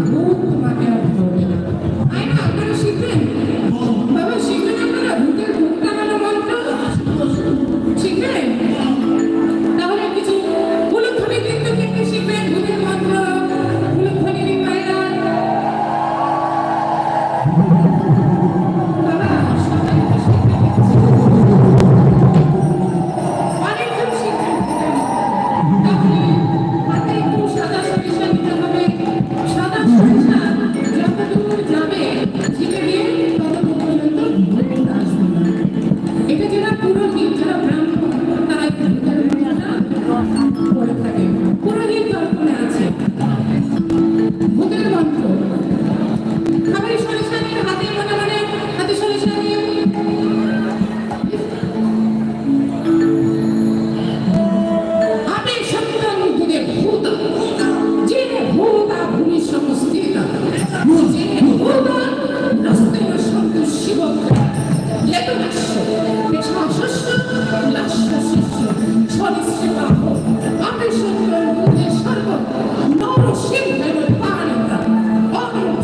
muito na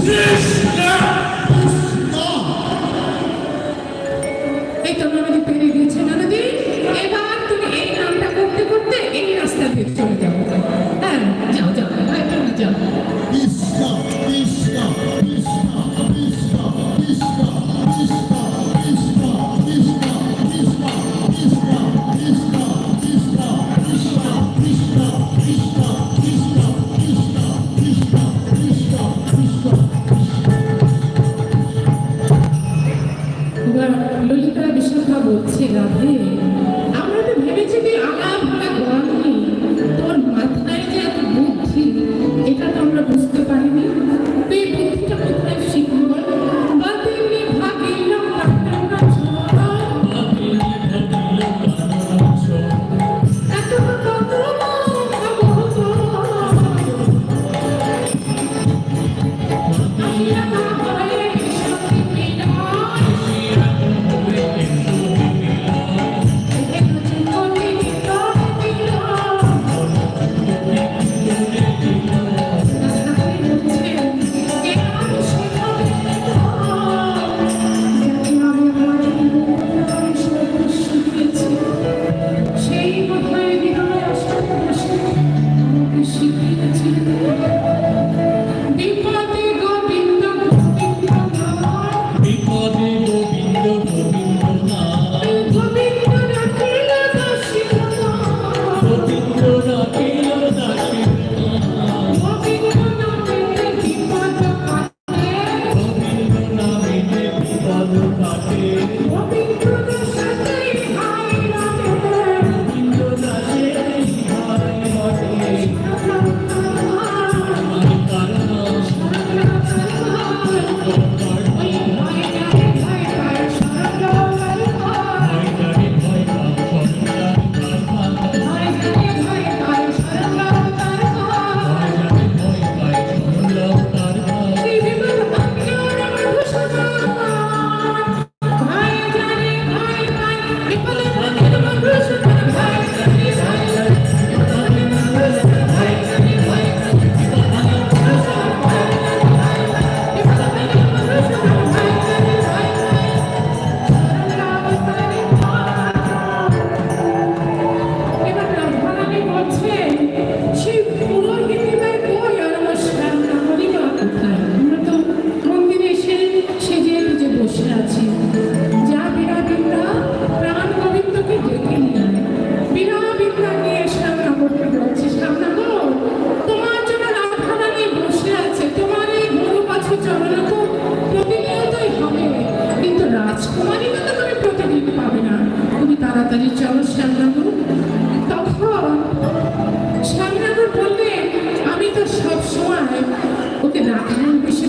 Jesus!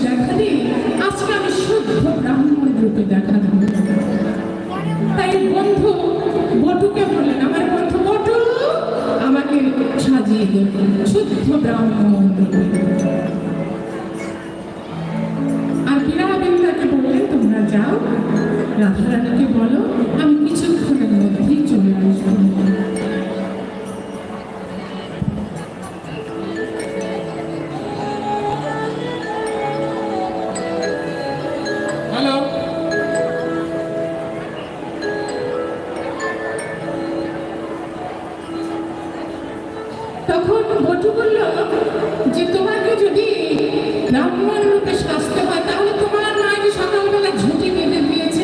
দেখা দিই আজকে আমি শুদ্ধ ব্রাহ্মণ রূপে দেখা দিই তাই বন্ধু বটুকে বললেন, আমার বন্ধু বটু, আমাকে সাজিয়ে দেবেন শুদ্ধ ব্রাহ্মণ আর বিনা তাকে বললেন, তোমরা যাও রাধারানী তখন বটু বলল, যে তোমাকে যদি ব্রাহ্মণ রূপে শাস্তি হয়, তাহলে তোমার মা যে সকালবেলা ঝুঁটি বেঁধে দিয়েছে,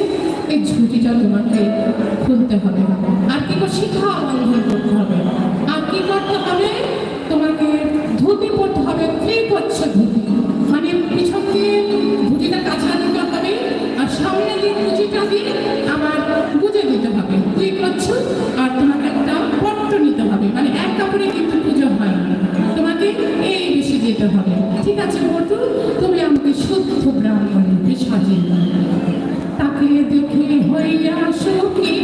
এই ঝুঁটিটা তোমাকে খুলতে হবে। আর কি করে। যেতে হবে ঠিক আছে বটু তুমি আমাকে শুদ্ধ ব্রাহ্মণ সাজিয়ে। তাকে দেখে হইয়া সুখী